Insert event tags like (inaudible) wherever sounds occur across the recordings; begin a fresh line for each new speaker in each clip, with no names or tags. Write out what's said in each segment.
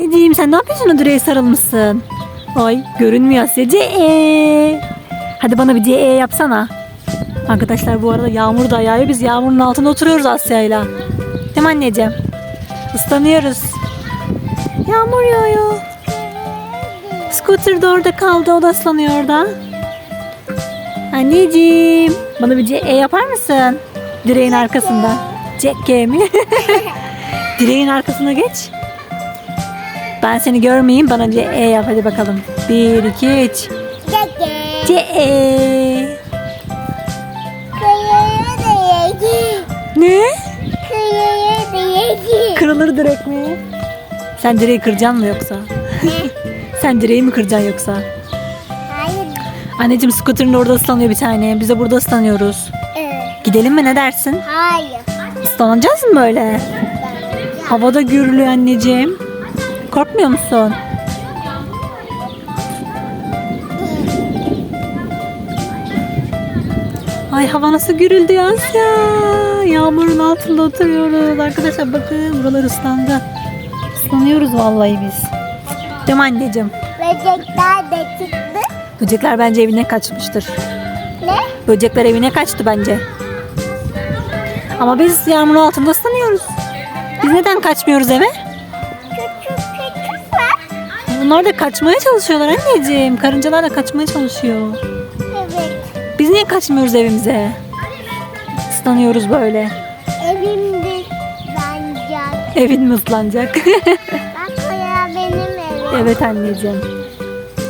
Ne diyeyim sen ne yapıyorsun o direğe sarılmışsın? Ay görünmüyor Asya'cı. Ee. Hadi bana bir ee yapsana. Arkadaşlar bu arada yağmur da yağıyor. Biz yağmurun altında oturuyoruz Asya'yla. Değil mi anneciğim? Islanıyoruz. Yağmur yağıyor. Scooter da orada kaldı. O da ıslanıyor orada. Anneciğim. Bana bir e yapar mısın? Direğin arkasında. Cekke mi? (laughs) Direğin arkasına geç. Ben seni görmeyeyim. Bana bir e yap hadi bakalım. Bir, iki, üç. Ce e. Ne? Kırılır direk mi? Sen direği kıracaksın mı yoksa? (laughs) Sen direği mi kıracaksın yoksa? Anneciğim scooter'ın orada ıslanıyor bir tane. Biz de burada ıslanıyoruz. Gidelim mi ne dersin?
Hayır.
Islanacağız mı böyle? Havada gürülüyor anneciğim. Korkmuyor musun? Ay hava nasıl gürüldü ya. Yağmurun altında oturuyoruz. Arkadaşlar bakın buralar ıslandı. Islanıyoruz vallahi biz. Değil mi anneciğim?
Böcekler de çıktı.
Böcekler bence evine kaçmıştır.
Ne?
Böcekler evine kaçtı bence. Ama biz yağmurun altında ıslanıyoruz. Biz neden kaçmıyoruz eve? Bunlar da kaçmaya çalışıyorlar anneciğim. Karıncalar da kaçmaya çalışıyor.
Evet.
Biz niye kaçmıyoruz evimize? Islanıyoruz böyle.
Evimde bence.
Evin mi ıslanacak? (laughs)
Bak o ya benim evim.
evet anneciğim.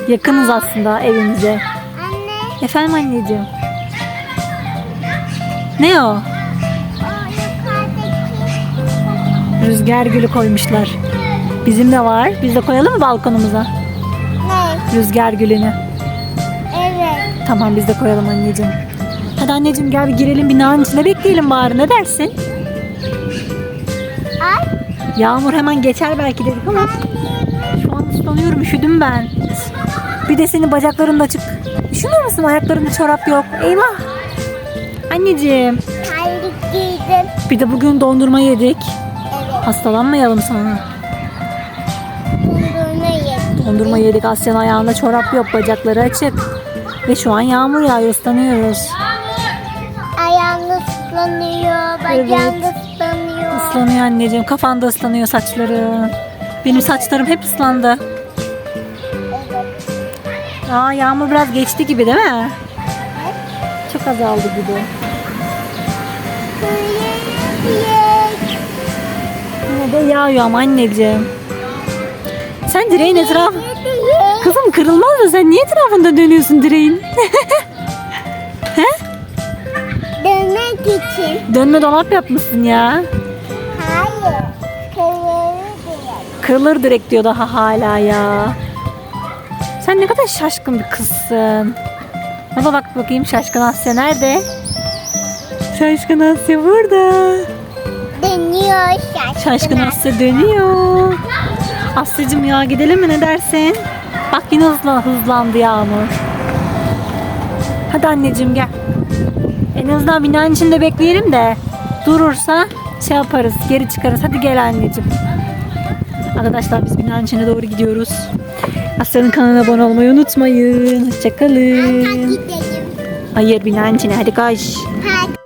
Yakınız aslında evimize.
Anne.
Efendim anneciğim. Ne o?
O yukarıdaki.
Rüzgar gülü koymuşlar. Bizim de var. Biz de koyalım mı balkonumuza?
Ne?
Rüzgar gülünü.
Evet.
Tamam biz de koyalım anneciğim. Hadi anneciğim gel bir girelim binanın içine bekleyelim bari ne dersin?
Ay.
Yağmur hemen geçer belki dedik ama şu an ıslanıyorum üşüdüm ben. Bir de senin bacakların da açık. Üşümüyor musun ayaklarında çorap yok? Eyvah. Anneciğim
Terlik giydim.
bir de bugün dondurma yedik.
Evet.
Hastalanmayalım sana.
Dondurma yedim.
Dondurma yedik Asya'nın ayağında çorap yok bacakları açık. Ve şu an yağmur yağıyor ıslanıyoruz.
Ayağını ıslanıyor. Bacağını ıslanıyor.
Islanıyor anneciğim kafanda ıslanıyor saçların. Benim saçlarım hep ıslandı.
Evet.
Aa yağmur biraz geçti gibi değil mi? Çok azaldı gibi. De yağıyor ama anneciğim. Sen direğin etraf...
Yek.
Kızım kırılmaz mı? Sen niye etrafında dönüyorsun direğin? (laughs)
Dönmek için.
Dönme dolap yapmışsın ya.
Hayır. Kırmızı diye.
Kırılır direkt diyor daha hala ya. Sen ne kadar şaşkın bir kızsın. Baba bak bakayım şaşkın Asya nerede? Şaşkın Asya burada.
Dönüyor şaşkın.
Şaşkın Asya dönüyor. Asya'cığım ya gidelim mi ne dersin? Bak yine hızla, hızlandı yağmur. Hadi anneciğim gel. En azından binanın içinde bekleyelim de durursa şey yaparız geri çıkarız. Hadi gel anneciğim. Arkadaşlar biz binanın içine doğru gidiyoruz. Asya'nın kanalına abone olmayı unutmayın. Hoşçakalın. Hayır binanın içine hadi.
Hadi.